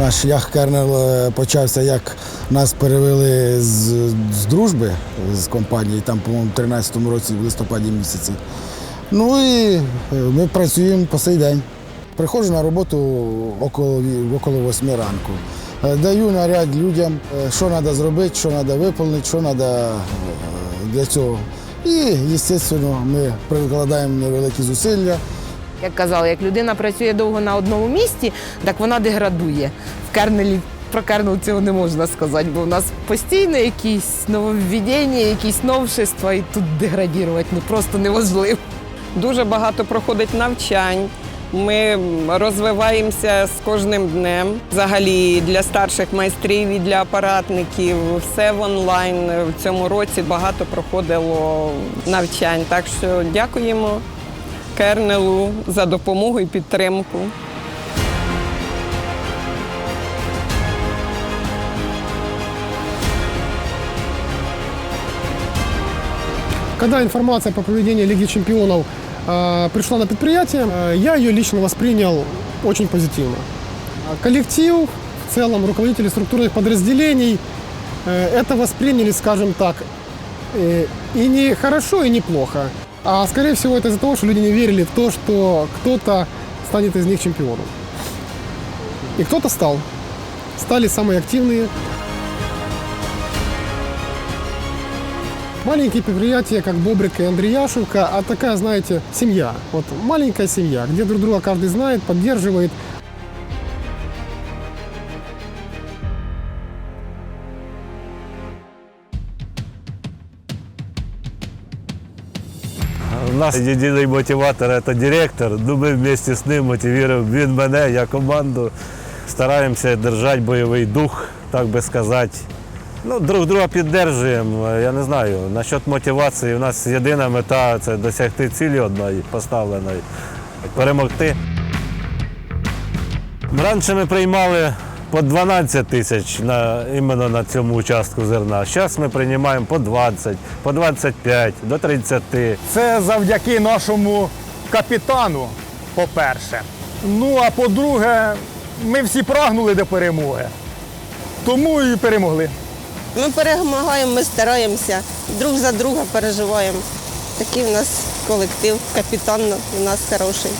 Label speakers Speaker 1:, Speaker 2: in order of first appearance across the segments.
Speaker 1: Наш шлях Кернел е, почався, як нас перевели з, з дружби з компанії, там, по-моєму, в 13-му році, в листопаді місяці. Ну і е, ми працюємо по сей день. Приходжу на роботу около, около 8 ранку. Е, Даю наряд людям, що треба зробити, що треба виконати, що треба для цього. І, звісно, ми прикладаємо невеликі зусилля.
Speaker 2: Як казали, як людина працює довго на одному місці, так вона деградує. В кернелі про кернел цього не можна сказати, бо в нас постійно якісь нововведення, якісь новшества, і тут деградувати ну, просто неможливо.
Speaker 3: Дуже багато проходить навчань. Ми розвиваємося з кожним днем. Взагалі для старших майстрів і для апаратників все в онлайн. В цьому році багато проходило навчань. Так що дякуємо Кернелу за допомогу і підтримку.
Speaker 4: Когда информация по проведению Лиги чемпионов э, пришла на предприятие, э, я ее лично воспринял очень позитивно. А Коллектив, в целом руководители структурных подразделений э, это восприняли, скажем так, э, и не хорошо, и не плохо. А скорее всего это из-за того, что люди не верили в то, что кто-то станет из них чемпионом. И кто-то стал. Стали самые активные, Маленькие предприятия, как Бобрик и Андреяшенко, а такая, знаете, семья. Вот маленькая семья, где друг друга каждый знает, поддерживает.
Speaker 5: Нас єдиний мотиватор це директор. Ну, ми вместе з ним мотивуємо він мене, я команду. Стараємося держати бойовий дух, так би сказати. Ну, друг друга підтримуємо. Я не знаю. Насчет мотивації, у нас єдина мета це досягти цілі одної поставленої, перемогти. Раніше ми приймали по 12 тисяч на, іменно на цьому участку зерна. Зараз ми приймаємо по 20, по 25, до 30.
Speaker 6: Це завдяки нашому капітану, по-перше. Ну а по-друге, ми всі прагнули до перемоги. Тому і перемогли.
Speaker 7: Ми перемагаємо, ми стараємося, друг за друга переживаємо. Такий в нас колектив, капітан у нас хороший.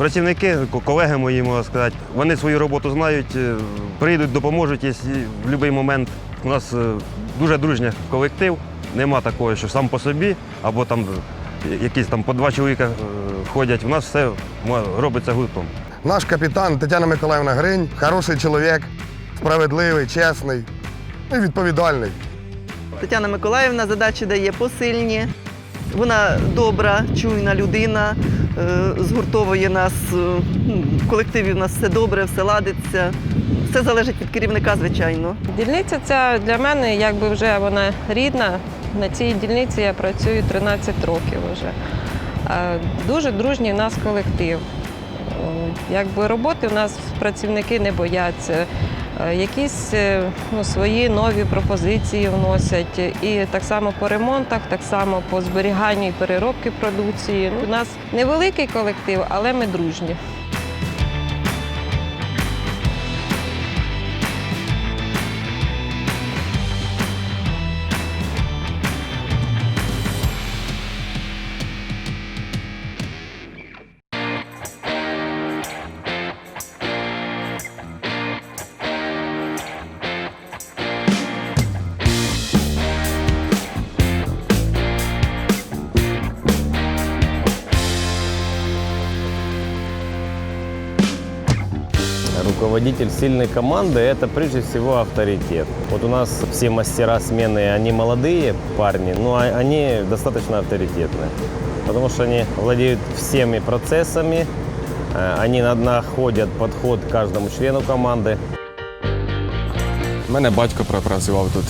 Speaker 8: Працівники, колеги мої, можна сказати, вони свою роботу знають, е, прийдуть, допоможуть якщо в будь-який момент. У нас е, дуже дружній колектив, нема такого, що сам по собі, або там якісь там по два чоловіка е, ходять. У нас все робиться гуртом.
Speaker 9: Наш капітан Тетяна Миколаївна Гринь, хороший чоловік, справедливий, чесний і відповідальний.
Speaker 10: Тетяна Миколаївна задачі дає посильні. Вона добра, чуйна людина, е, згуртовує нас. е, ну, В колективі в нас все добре, все ладиться. Все залежить від керівника, звичайно.
Speaker 2: Дільниця ця для мене, якби вже вона рідна. На цій дільниці я працюю 13 років вже. Е, Дуже дружній у нас колектив. Е, Якби роботи у нас працівники не бояться. Е, Якісь е, ну, свої нові пропозиції вносять. І так само по ремонтах, так само по зберіганню і переробки продукції. У нас невеликий колектив, але ми дружні.
Speaker 11: Руководитель сильной команды – это прежде всего авторитет. Вот у нас все мастера смены, они молодые парни, но а- они достаточно авторитетные, потому что они владеют всеми процессами, э, они на- находят подход к каждому члену команды.
Speaker 12: У мене батько пропрацював тут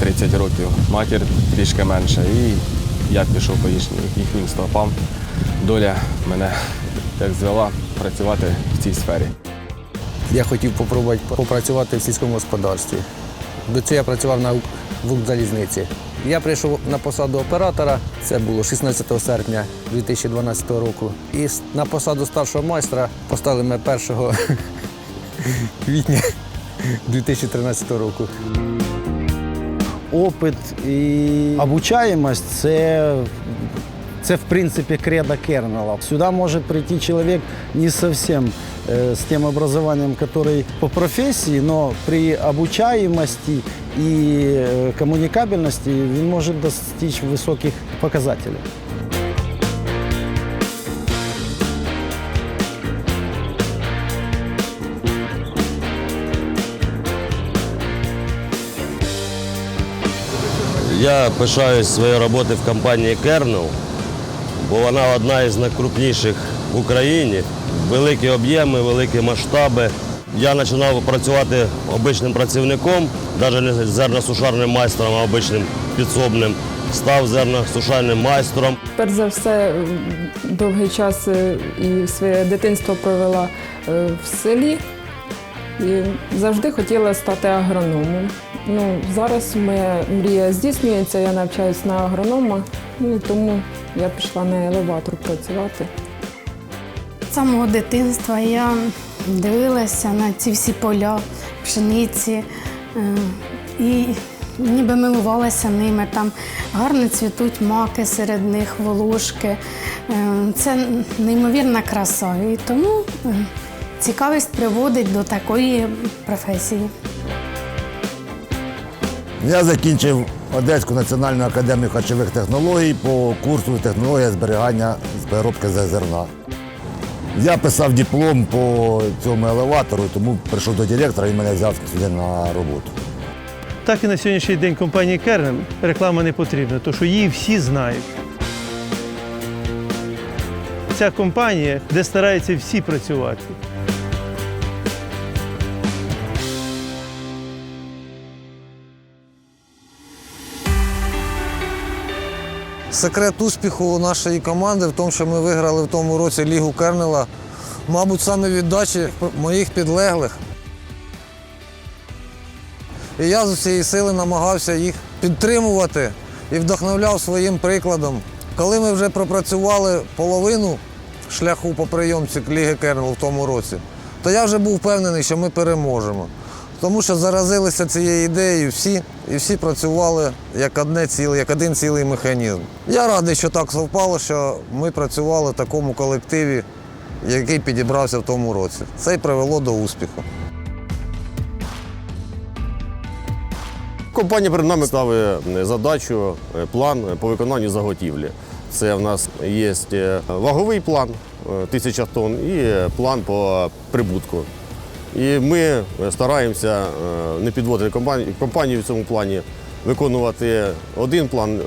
Speaker 12: 30 років, матір трішки менше. І я пішов по їхнім, їхнім стопам. Доля мене так звела працювати в цій сфері.
Speaker 1: Я хотів попробувати попрацювати в сільському господарстві. До цього я працював на
Speaker 13: в Укрзалізниці. Я прийшов на посаду оператора, це було 16 серпня 2012 року. І на посаду старшого майстра поставили мене 1 квітня 2013 року.
Speaker 14: опыт и обучаемость – це, це в принципе кредо Кернела. Сюда может прийти человек не совсем э, с тем образованием, который по профессии, но при обучаемости и э, коммуникабельности він може достичь высоких показателей.
Speaker 5: Я пишаюсь своєю роботою в компанії Kernel, бо вона одна із найкрупніших в Україні. Великі об'єми, великі масштаби. Я починав працювати обичним працівником, навіть не зерносушарним майстром, а обичним підсобним. Став зерносушарним майстром.
Speaker 15: Перш за все, довгий час е, і своє дитинство провела е, в селі і завжди хотіла стати агрономом. Ну, зараз моя мрія здійснюється, я навчаюся на агронома, ну, тому я пішла на елеватор працювати.
Speaker 16: З самого дитинства я дивилася на ці всі поля, пшениці е, і ніби милувалася ними. Там гарно цвітуть маки серед них, волошки. Е, Це неймовірна краса. І тому е, цікавість приводить до такої професії.
Speaker 17: Я закінчив Одеську національну академію харчових технологій по курсу технологія зберігання з переробки зерна. Я писав диплом по цьому елеватору, тому прийшов до директора і мене взяв сюди на роботу.
Speaker 18: Так і на сьогоднішній день компанії Кернем реклама не потрібна, тому що її всі знають. Ця компанія, де стараються всі працювати.
Speaker 19: Секрет успіху нашої команди в тому, що ми виграли в тому році Лігу Кернела, мабуть, саме віддачі моїх підлеглих. І я з усієї сили намагався їх підтримувати і вдохновляв своїм прикладом. Коли ми вже пропрацювали половину шляху по прийомці Ліги Кернел в тому році, то я вже був впевнений, що ми переможемо. Тому що заразилися цією ідеєю всі, і всі працювали як одне ціле, як один цілий механізм. Я радий, що так совпало, що ми працювали в такому колективі, який підібрався в тому році. Це й привело до успіху.
Speaker 20: Компанія перед нами ставить задачу, е, план по виконанню заготівлі. Це в нас є е, ваговий план е, тисяча тонн і е, план по прибутку. І ми стараємося е, не підводити компанію, в цьому плані, виконувати один план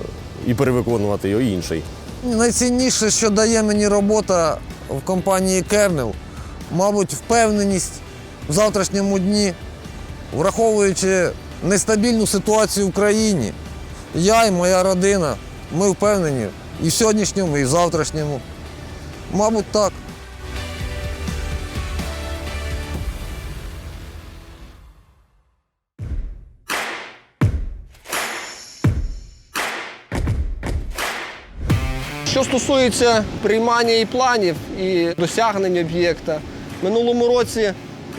Speaker 20: і перевиконувати його інший.
Speaker 19: Найцінніше, що дає мені робота в компанії Кернел, мабуть, впевненість в завтрашньому дні, враховуючи нестабільну ситуацію в країні. Я і моя родина, ми впевнені і в сьогоднішньому, і в завтрашньому. Мабуть, так.
Speaker 21: Що стосується приймання і планів і досягнень об'єкта, минулому році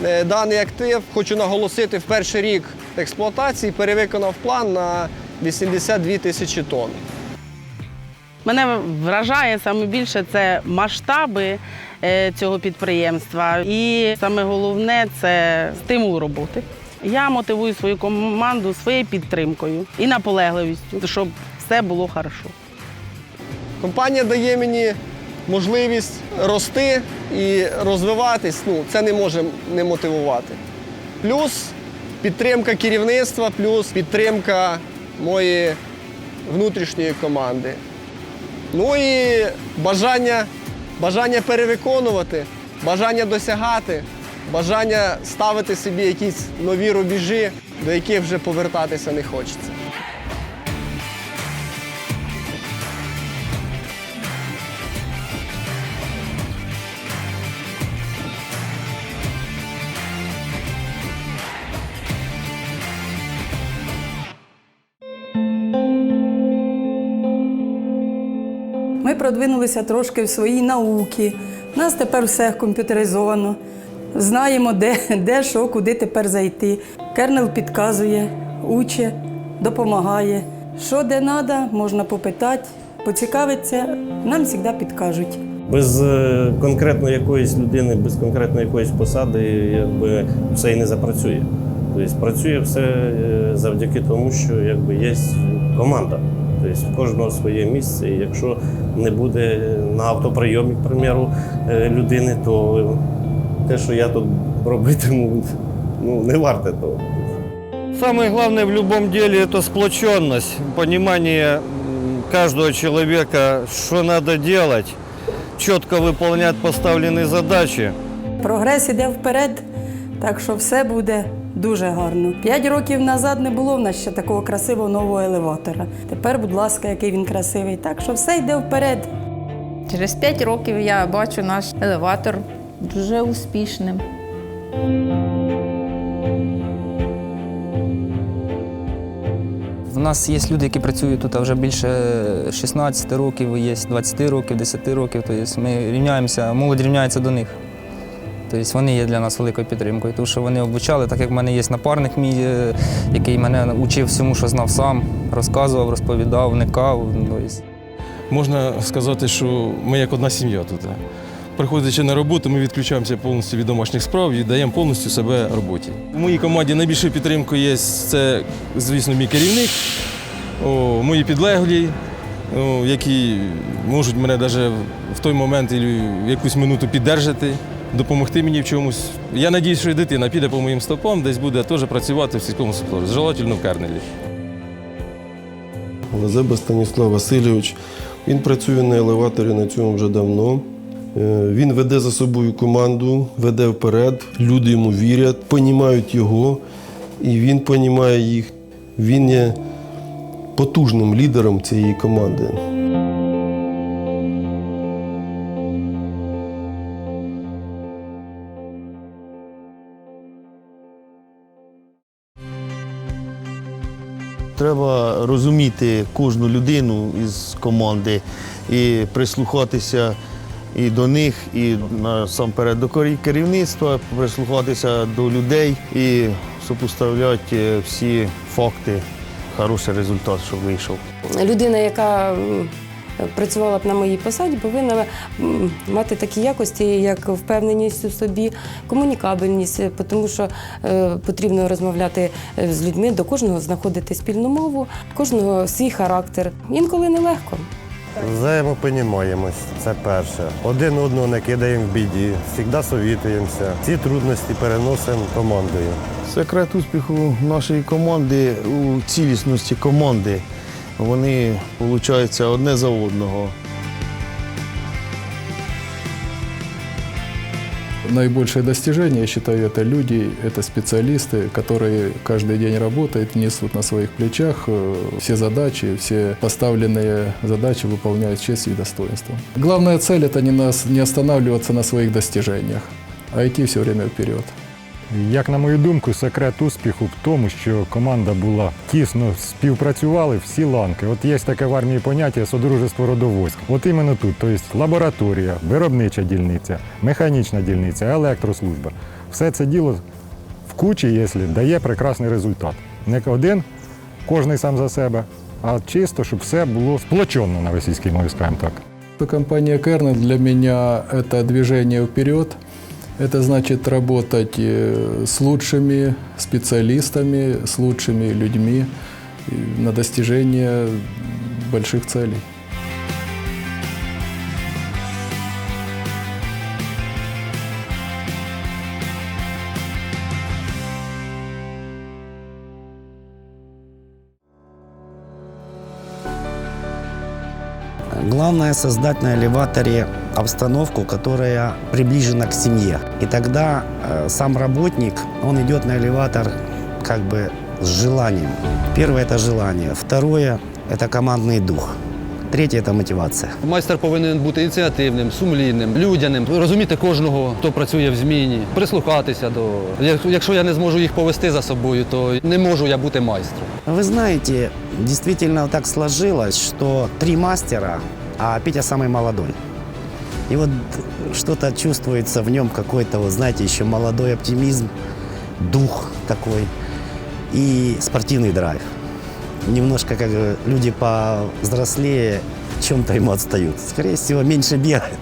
Speaker 21: е, даний актив, хочу наголосити, в перший рік експлуатації перевиконав план на 82 тисячі тонн.
Speaker 22: Мене вражає саме більше це масштаби е, цього підприємства. І саме головне це стимул роботи. Я мотивую свою команду своєю підтримкою і наполегливістю, щоб все було хорошо.
Speaker 21: Компанія дає мені можливість рости і розвиватись. Ну, це не може не мотивувати. Плюс підтримка керівництва, плюс підтримка моєї внутрішньої команди. Ну і бажання, бажання перевиконувати, бажання досягати, бажання ставити собі якісь нові рубежі, до яких вже повертатися не хочеться.
Speaker 4: Продвинулися трошки в своїй науці. У нас тепер все комп'ютеризовано. Знаємо, де, де що, куди тепер зайти. Кернел підказує, учить, допомагає. Що де треба, можна попитати, поцікавитися, нам завжди підкажуть.
Speaker 11: Без е, конкретної якоїсь людини, без конкретної якоїсь посади, якби все і не запрацює. Тобто працює все е, завдяки тому, що якби є команда. Тобто в кожного своє місце. І якщо не буде на автоприйомі, к примеру, е, людини, то те, що я тут робитиму, ну не варте того.
Speaker 8: Самое главное в любом деле это сплоченность, понимание м, каждого человека, что надо делать, четко выполнять поставленные задачи.
Speaker 4: Прогрес іде вперед, так що все буде дуже гарно. П'ять років назад не було в нас ще такого красивого нового елеватора. Тепер, будь ласка, який він красивий. Так що все йде вперед.
Speaker 6: Через 5 років я бачу наш елеватор дуже успішним.
Speaker 23: В нас є люди, які працюють тут вже більше 16 років, є 20 років, 10 років. Тобто ми рівняємося, молодь рівняється до них. Тобто вони є для нас великою підтримкою, тому що вони обучали, так як в мене є напарник мій, е, який мене учив всьому, що знав сам, розказував, розповідав, вникав. Тобто.
Speaker 12: Можна сказати, що ми як одна сім'я тут. Приходячи на роботу, ми відключаємося повністю від домашніх справ і віддаємо повністю себе роботі. У моїй команді найбільшою підтримкою є це, звісно, мій керівник, о, мої підлеглі, о, які можуть мене навіть в той момент і в якусь минуту піддержати, допомогти мені в чомусь. Я сподіваюся, що і дитина піде по моїм стопам, десь буде теж працювати в сільському секторі, желательно в Кернелі.
Speaker 24: Лазеба Станіслав Васильович. Він працює на елеваторі на цьому вже давно. Е, Він веде за собою команду, веде вперед. Люди йому вірять, понімають його, і він понімає їх. Він є потужним лідером цієї команди.
Speaker 17: Треба розуміти кожну людину із команди і прислухатися і до них, і насамперед до керівництва, прислухатися до людей і сопоставляти всі факти. Хороший результат, щоб вийшов.
Speaker 25: Людина, яка працювала б на моїй посаді, повинна мати такі якості, як впевненість у собі, комунікабельність, е, тому що е, потрібно розмовляти е, з людьми, до кожного знаходити спільну мову, кожного свій характер. Інколи нелегко.
Speaker 26: Взаємопонімаємось, це перше. Один одного не кидаємо в біді, завжди совітуємося. Ці трудності переносимо командою.
Speaker 17: Секрет успіху нашої команди у цілісності команди. Вони, виходить, одне за одного.
Speaker 27: Наибольшее достижение, я считаю, это люди, это специалисты, которые каждый день работают, несут на своих плечах э, все задачи, все поставленные задачи выполняют с честью и достоинством. Главная цель – это не, нас, не останавливаться на своих достижениях, а идти все время вперед.
Speaker 28: Як на мою думку, секрет успіху в тому, що команда була тісно співпрацювали всі ланки. От є таке в армії поняття содружество родовойськ. От іменно тут, тобто лабораторія, виробнича дільниця, механічна дільниця, електрослужба. Все це діло в кучі, якщо дає прекрасний результат. Не один, кожний сам за себе, а чисто, щоб все було сплочено на російській мові, скажімо так.
Speaker 27: Компания Kernel для меня – это движение вперед. Это значит работать э, с лучшими специалистами, с лучшими людьми и на достижение больших целей.
Speaker 14: Главное создать на элеваторе обстановку, которая приближена к семье. И тогда э, сам работник, он идет на элеватор как бы с желанием. Первое – это желание. Второе – это командный дух. Третє це мотивація.
Speaker 29: Майстер повинен бути ініціативним, сумлінним, людяним, розуміти кожного, хто працює в зміні, прислухатися до. Як- Якщо я не зможу їх повести за собою, то не можу я бути майстром.
Speaker 14: Вы знаете, действительно так сложилось, что три мастера а Петя самый молодой. И вот что-то чувствуется в нем какой-то, вот знаете, еще молодой оптимизм, дух такой и спортивный драйв. Немножко как люди повзрослее в чем-то ему отстают. Скорее всего, меньше бегают.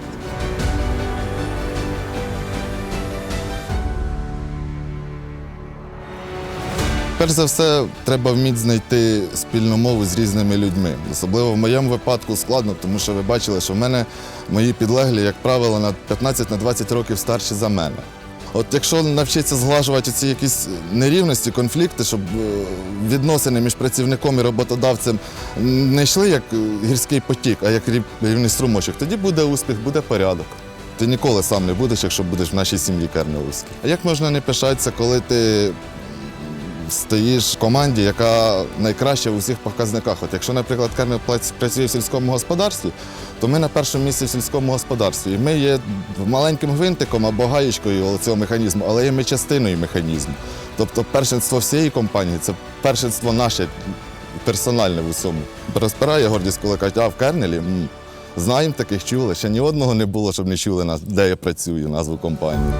Speaker 28: Перш за все, треба вміти знайти спільну мову з різними людьми. Особливо в моєму випадку складно, тому що ви бачили, що в мене мої підлеглі, як правило, на 15-20 років старші за мене. От якщо навчитися зглажувати ці якісь нерівності, конфлікти, щоб е, відносини між працівником і роботодавцем не йшли як е, гірський потік, а як рів- рівний струмочок, тоді буде успіх, буде порядок. Ти ніколи сам не будеш, якщо будеш в нашій сім'ї Кернеловській. А як можна не пишатися, коли ти стоїш в команді, яка найкраща в усіх показниках. От якщо, наприклад, Кернел працює в сільському господарстві, то ми на першому місці в сільському господарстві. І ми є маленьким гвинтиком або гаєчкою цього механізму, але є ми частиною механізму. Тобто першинство всієї компанії це першинство наше персональне в усьому. Розпирає гордість, коли кажуть, а в Кернелі знаємо таких чули. Ще ні одного не було, щоб не чули нас, де я працюю, назву компанії.